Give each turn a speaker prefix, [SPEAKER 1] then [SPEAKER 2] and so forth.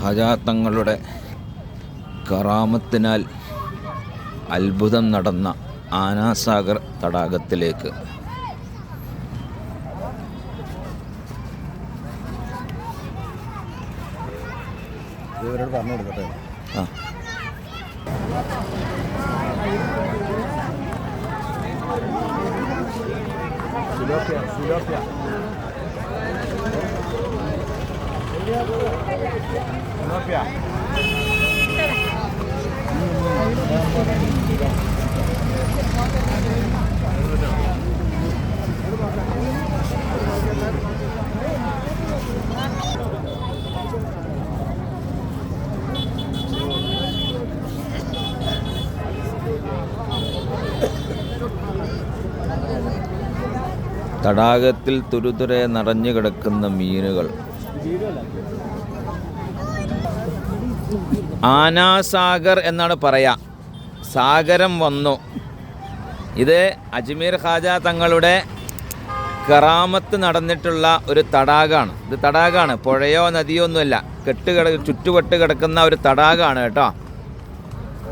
[SPEAKER 1] ഹജാത്തങ്ങളുടെ കറാമത്തിനാൽ അത്ഭുതം നടന്ന ആനാസാഗർ തടാകത്തിലേക്ക്.
[SPEAKER 2] ഇവരോട് പറഞ്ഞു കൊടുക്കട്ടെ
[SPEAKER 1] ആ
[SPEAKER 2] സിലോപ്യ
[SPEAKER 1] തടാകത്തിൽ തുരുതുരെ നിറഞ്ഞു കിടക്കുന്ന മീനുകൾ. ആനാസാഗർ എന്നാണ് പറയാ. സാഗരം വന്നു. ഇത് അജ്മീർ ഖാജ തങ്ങളുടെ കറാമത്ത് നടന്നിട്ടുള്ള ഒരു തടാകമാണ് ഇത് തടാകമാണ് പുഴയോ നദിയോ ഒന്നുമല്ല. കെട്ട് കിട ചുറ്റുപെട്ട് കിടക്കുന്ന ഒരു തടാകമാണ് കേട്ടോ.